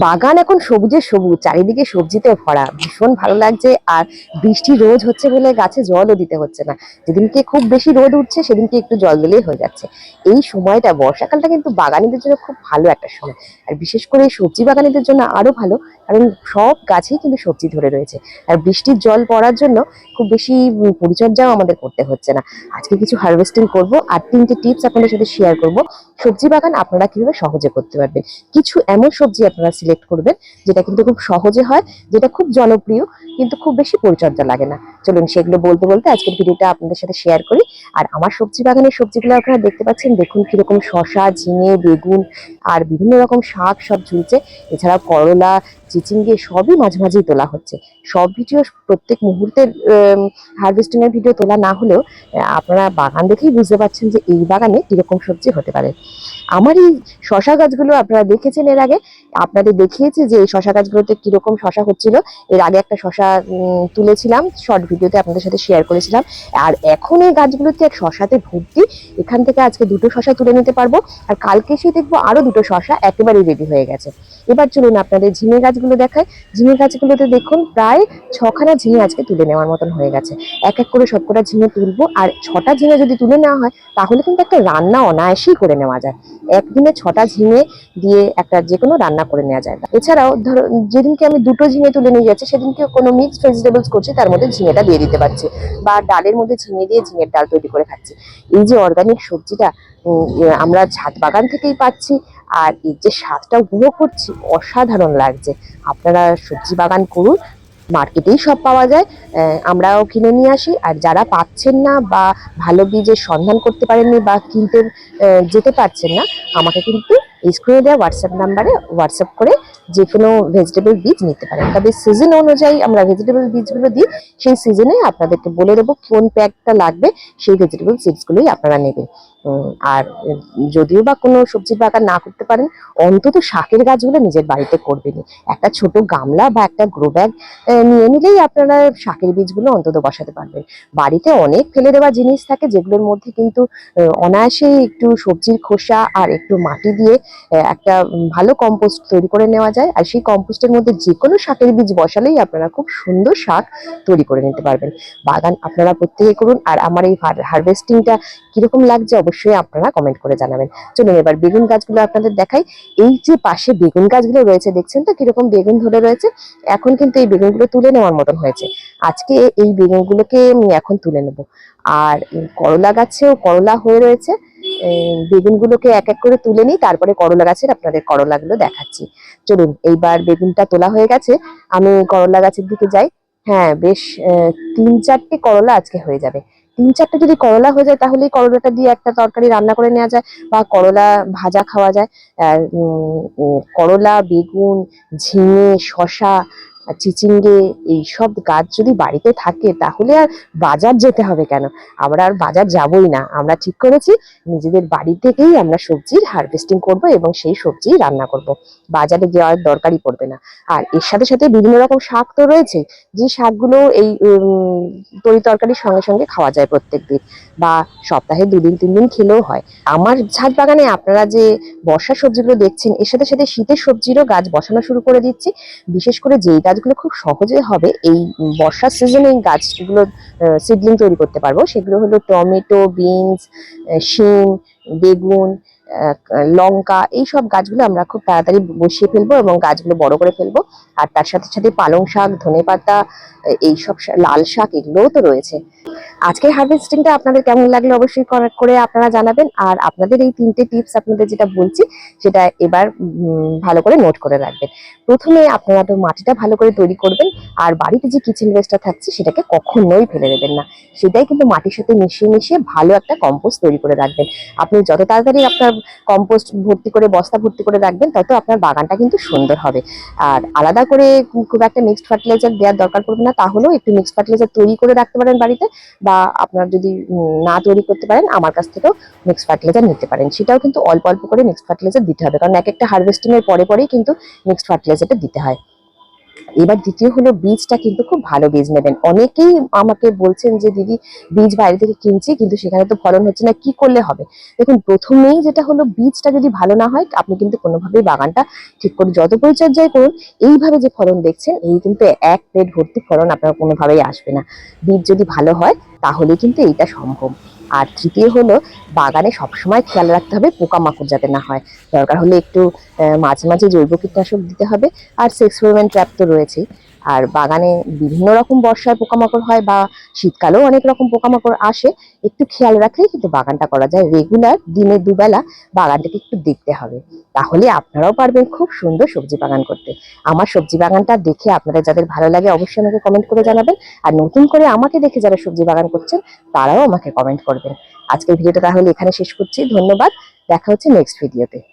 বাগান এখন সবুজে সবুজ, চারিদিকে সবজিতে ভরা। ভীষণ ভালো লাগছে আর বৃষ্টি রোজ হচ্ছে বলে গাছে জলও দিতে হচ্ছে না। যেদিনকে খুব বেশি রোদ উঠছে, সেদিনকে একটু জল দিলেই হয়ে যাচ্ছে। এই সময়টা, বর্ষাকালটা কিন্তু বাগানিদের জন্য খুব ভালো একটা সময়। আর বিশেষ করে এই সবজি বাগানিদের জন্য আরও ভালো, কারণ সব গাছেই কিন্তু সবজি ধরে রয়েছে। আর বৃষ্টির জল পড়ার জন্য খুব বেশি পরিচর্যাও আমাদের করতে হচ্ছে না। আজকে কিছু হারভেস্টিং করব আর তিনটে টিপস আপনাদের সাথে শেয়ার করব। সবজি বাগান আপনারা কীভাবে সহজে করতে পারবেন? কিছু এমন সবজি আপনারা সিলেক্ট করবেন, যেটা কিন্তু খুব সহজে হয়, যেটা খুব জনপ্রিয়, কিন্তু খুব বেশি পরিচর্যা লাগে না। চলুন সেগুলো বলতে বলতে আজকের ভিডিওটা আপনাদের সাথে শেয়ার করি। আর আমার সবজি বাগানের সবজিগুলো আপনারা দেখতে পাচ্ছেন, দেখুন কীরকম শশা ঝিঙে, বেগুন আর বিভিন্ন রকম শাক সব ঝুলছে। এছাড়া করলা, চিচিঙ্গে সবই মাঝে মাঝেই তোলা হচ্ছে। সব ভিডিও প্রত্যেক মুহূর্তের হারভেস্টিং এর ভিডিও তোলা না হলেও আপনারা বাগান দেখেই বুঝতে পারছেন যে এই বাগানে কীরকম সবজি হতে পারে। আমার এই শশা গাছগুলো আপনারা দেখেছেন এর আগে? আপনাদের দেখিয়েছি যে এই শশা গাছগুলোতে কীরকম শশা হচ্ছিল। এর আগে একটা শশা তুলেছিলাম, শর্ট ভিডিওতে আপনাদের সাথে শেয়ার করেছিলাম। আর এখন এই গাছগুলোতে এক শশাতে ভর্তি, এখান থেকে আজকে দুটো শশা তুলে নিতে পারব। আর কালকে এসে দেখব আরও দুটো শশা একেবারেই রেডি হয়ে গেছে। এবার চলুন আপনাদের ঝিঙে গাছগুলো দেখায় ঝিঙে গাছগুলোতে দেখুন, প্রায় ছখানা ঝিঙে আজকে তুলে নেওয়ার মতন হয়ে গেছে। এক এক করে সবকটা ঝিঙে তুলবো। আর ছটা ঝিঙে যদি তুলে নেওয়া হয়, তাহলে কিন্তু একটা রান্না অনায়াসেই করে নেওয়া যায়। একদিনে ছটা ঝিঙে দিয়ে একটা যে কোনো রান্না করে নেওয়া যায়। এছাড়াও ধরো যেদিনকে আমি দুটো ঝিঙে তুলে নিয়ে যাচ্ছি সেদিনকে কোনো মিক্সড ভেজিটেবলস করছি তার মধ্যে ঝিঙেটা দিয়ে দিতে পারছি বা ডালের মধ্যে ঝিঙে দিয়ে ঝিঙের ডাল তৈরি করে খাচ্ছি। এই যে অর্গানিক সবজিটা উম, আমরা ছাদ বাগান থেকেই পাচ্ছি আর এর যে স্বাদটা উপভোগ করছি অসাধারণ লাগছে। আপনারা সবজি বাগান করুন মার্কেটেই সব পাওয়া যায় আমরাও কিনে নিয়ে আসি। আর যারা পাচ্ছেন না বা ভালো বীজের সন্ধান করতে পারেননি বা কিনতে যেতে পারছেন না, আমাকে কিন্তু স্ক্রিনে দেওয়া হোয়াটসঅ্যাপ নাম্বারে হোয়াটসঅ্যাপ করে যে কোনো ভেজিটেবল বীজ নিতে পারেন। তবে সিজন অনুযায়ী আমরা ভেজিটেবল বীজগুলো দিই, সেই সিজনে আপনাদেরকে বলে দেবো কোন প্যাকটা লাগবে, সেই ভেজিটেবল সিডসগুলোই আপনারা নেবেন। আর যদিও বা কোনো সবজির বাগান না করতে পারেন, অন্তত শাকের গাছগুলো নিজের বাড়িতে করবেনই। একটা ছোট গামলা বা একটা গ্রো ব্যাগ নিয়ে নিলেই আপনারা শাকের বীজগুলো অন্তত বসাতে পারবেন। বাড়িতে অনেক ফেলে দেওয়া জিনিস থাকে, যেগুলোর মধ্যে কিন্তু অনায়াসেই একটু সবজির খোসা আর একটু মাটি দিয়ে একটা ভালো কম্পোস্ট তৈরি করে নেওয়া যায়। আর সেই কম্পোস্টের মধ্যে যে কোনো শাকের বীজ বসালেই আপনারা খুব সুন্দর শাক তৈরি করে নিতে পারবেন। বাগান আপনারা প্রত্যেকে করুন। আর আমার এই হারভেস্টিংটা কীরকম লাগছে অবশ্যই আপনারা কমেন্ট করে জানাবেন। চলুন এবার বেগুন গাছগুলো আপনাদের দেখাই। এই যে পাশে বেগুন গাছগুলো রয়েছে, দেখছেন তো কীরকম বেগুন ধরে রয়েছে? এখন কিন্তু এই বেগুনগুলো তুলে নেওয়ার মতন হয়েছে। আজকে এই বেগুনগুলোকে আমি এখন তুলে নেব। আর করলা গাছেও করলা হয়ে রয়েছে। বেগুনগুলোকে এক এক করে তুলে নিই, তারপরে করলা গাছের আপনাদের করলাগুলো দেখাচ্ছি। চলুন, এইবার বেগুনটা তোলা হয়ে গেছে। আমি করলা গাছের দিকে যাই। হ্যাঁ বেশ তিন চারটে করলা আজকে হয়ে যাবে। তিন চারটে যদি করলা হয়ে যায় তাহলে করলাটা দিয়ে একটা তরকারি রান্না করে নেওয়া যায় বা করলা ভাজা খাওয়া যায়। করলা, বেগুন, ঝিঙে শশা চিচিঙ্গে এইসব গাছ যদি বাড়িতে থাকে, তাহলে আর বাজার যেতে হবে কেন? আমরা আর বাজার যাবই না। আমরা ঠিক করেছি, নিজেদের বাড়ি থেকেই আমরা সবজির হারভেস্টিং করব এবং সেই সবজি রান্না করব। বাজারে যাওয়ার দরকারই পড়বে না। আর এর সাথে সাথে বিভিন্ন রকম শাক তো রয়েছে, যে শাকগুলো এই তরি তরকারির সঙ্গে সঙ্গে খাওয়া যায় প্রত্যেকদিন বা সপ্তাহে দুদিন তিন দিন খেলেও হয়। আমার ছাদ বাগানে আপনারা যে বর্ষার সবজিগুলো দেখছেন, এর সাথে সাথে শীতের সবজিরও গাছ বসানো শুরু করে দিচ্ছি। বিশেষ করে যেই গাছগুলো খুব সহজে হবে। এই বর্ষার সিজনে এই গাছগুলো সিডলিং তৈরি করতে পারব। সেগুলো হলো টমেটো বিনস শিম বেগুন লঙ্কা, এইসব গাছগুলো আমরা খুব তাড়াতাড়ি বসিয়ে ফেলব এবং গাছগুলো বড় করে ফেলব। আর তার সাথে সাথে পালং শাক, ধনে পাতা এই সব লাল শাক, এগুলোও তো রয়েছে। আজকের হারভেস্টিংটা আপনাদের কেমন লাগল অবশ্যই করে আপনারা জানাবেন। আর আপনাদের এই তিনটে টিপস আপনাদের যেটা বলছি, সেটা এবার ভালো করে নোট করে রাখবেন। প্রথমে আপনারা তো মাটিটা ভালো করে তৈরি করবেন, আর বাড়িতে যে কিচেন ওয়েস্টটা থাকছে, সেটাকে কখনোই ফেলে দেবেন না। সেটাই কিন্তু মাটির সাথে মিশিয়ে মিশিয়ে ভালো একটা কম্পোস্ট তৈরি করে রাখবেন। আপনি যত তাড়াতাড়ি আপনার কম্পোস্ট ভর্তি করে, বস্তা ভর্তি করে রাখবেন, তত আপনার বাগানটা কিন্তু সুন্দর হবে। আর আলাদা করে খুব একটা মিক্সড ফার্টিলাইজার দেওয়ার দরকার পড়বে না তাহলেও একটু মিক্সড ফার্টিলাইজার তৈরি করে রাখতে পারেন বাড়িতে, বা আপনার যদি না তৈরি করতে পারেন, আমার কাছ থেকেও মিক্সড ফার্টিলাইজার নিতে পারেন। সেটাও কিন্তু অল্প অল্প করে মিক্সড ফার্টিলাইজার দিতে হবে, কারণ এক একটা হারভেস্টিং এর পরে পরেই কিন্তু মিক্সড ফার্টিলাইজারটা দিতে হয়। এবার দ্বিতীয় হলো বীজটা কিন্তু খুব ভালো বীজ নেবেন। অনেকেই আমাকে বলছেন যে, দিদি, বীজ বাইরে থেকে কিনছি, কিন্তু সেখানে তো ফলন হচ্ছে না, কি করলে হবে? দেখুন, প্রথমেই যেটা হলো, বীজটা যদি ভালো না হয়, আপনি কিন্তু কোনোভাবেই বাগানটা ঠিক করে, যত পরিচর্যাই করুন, এইভাবে যে ফলন দেখছেন, এই কিন্তু এক প্লেট ভর্তি ফলন আপনার কোনোভাবেই আসবে না। বীজ যদি ভালো হয় তাহলে কিন্তু এইটা সম্ভব। আর তৃতীয় হলো, বাগানে সবসময় খেয়াল রাখতে হবে পোকামাকড় যাতে না হয়। দরকার হলে একটু মাঝে মাঝে জৈব কীটনাশক দিতে হবে। আর সেক্সপেরিমেন্ট ট্র্যাপ তো রয়েছেই। আর বাগানে বিভিন্ন রকম বর্ষায় পোকামাকড় হয় বা শীতকালেও অনেক রকম পোকামাকড় আসে, একটু খেয়াল রাখলেই কিন্তু বাগানটা করা যায়। রেগুলার দিনে দুবেলা বাগানটাকে একটু দেখতে হবে। তাহলে আপনারাও পারবেন খুব সুন্দর সবজি বাগান করতে। আমার সবজি বাগানটা দেখে আপনাদের যাদের ভালো লাগে অবশ্যই আমাকে কমেন্ট করে জানাবেন। আর নতুন করে আমাকে দেখে যারা সবজি বাগান করছেন, তারাও আমাকে কমেন্ট করবেন। আজকের ভিডিওটা তাহলে এখানে শেষ করছি। ধন্যবাদ। দেখা হচ্ছে নেক্সট ভিডিওতে